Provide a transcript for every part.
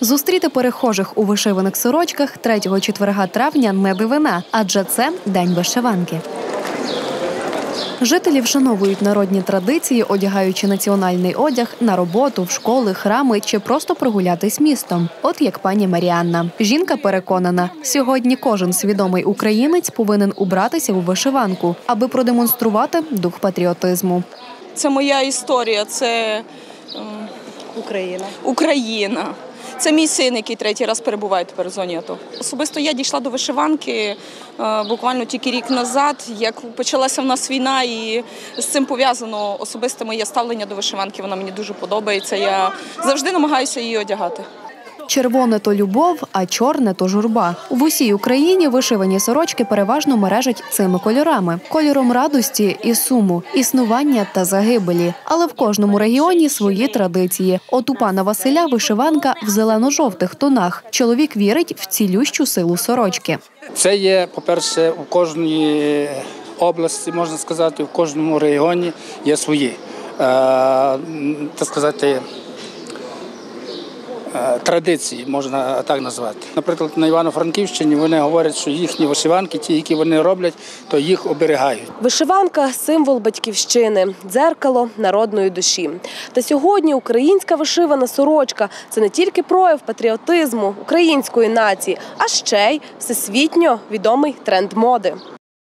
Зустріти перехожих у вишиваних сорочках 3-4 травня не дивина, адже це день вишиванки. Жителі вшановують народні традиції, одягаючи національний одяг на роботу, в школи, храми чи просто прогулятись містом. От як пані Маріанна. Жінка переконана, сьогодні кожен свідомий українець повинен убратися у вишиванку, аби продемонструвати дух патріотизму. Це моя історія, це ем, Україна. Україна. Це мій син, який третій раз перебуває тепер в зоні АТО. Особисто я дійшла до вишиванки е, буквально тільки рік назад, як почалася в нас війна, і з цим пов'язано особисте моє ставлення до вишиванки. Вона мені дуже подобається. Я завжди намагаюся її одягати. Червоне то любов, а чорне то журба. В усій Україні вишивані сорочки переважно мережать цими кольорами: кольором радості і суму, існування та загибелі. Але в кожному регіоні свої традиції. От у пана Василя вишиванка в зелено-жовтих тонах. Чоловік вірить в цілющу силу сорочки. Це є, по-перше, у кожній області, можна сказати, в кожному регіоні є свої, е, так сказати, традиції, можна так назвати. Наприклад, на Івано-Франківщині вони говорять, що їхні вишиванки, ті, які вони роблять, то їх оберігають. Вишиванка символ батьківщини, дзеркало народної душі. Та сьогодні українська вишивана сорочка це не тільки прояв патріотизму української нації, а ще й всесвітньо відомий тренд моди.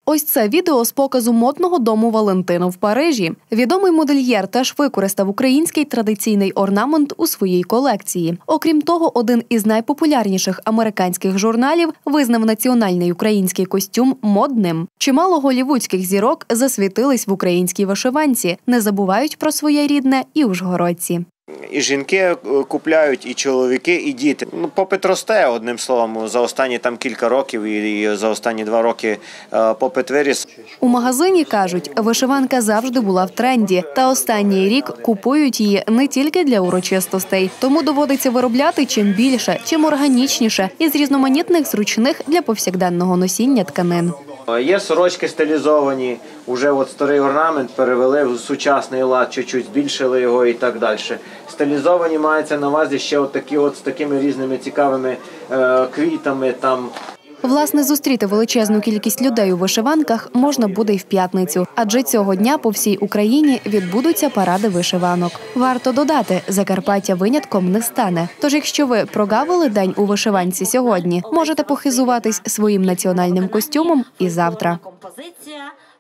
Ось це відео з показу модного дому Валентина в Парижі. Відомий модельєр теж використав український традиційний орнамент у своїй колекції. Окрім того, один із найпопулярніших американських журналів визнав національний український костюм модним. Чимало голівудських зірок засвітились в українській вишиванці, не забувають про своє рідне і ужгородці. І жінки е, купляють, і чоловіки, і діти. Ну, попит росте одним словом. За останні там кілька років і за останні два роки е, попит виріс. У магазині кажуть, вишиванка завжди була в тренді, та останній рік купують її не тільки для урочистостей, тому доводиться виробляти чим більше, чим органічніше із різноманітних зручних для повсякденного носіння тканин. Е, Є сорочки стилізовані, вже от старий орнамент перевели в сучасний лад, чуть-чуть збільшили його і так далі. Стилізовані мається на увазі ще от такі от з такими різними цікавими е, квітами там. Власне, зустріти величезну кількість людей у вишиванках можна буде й в п'ятницю, адже цього дня по всій Україні відбудуться паради вишиванок. Варто додати, Закарпаття винятком не стане. Тож, якщо ви прогавили день у вишиванці сьогодні, можете похизуватись своїм національним костюмом і завтра. Композиція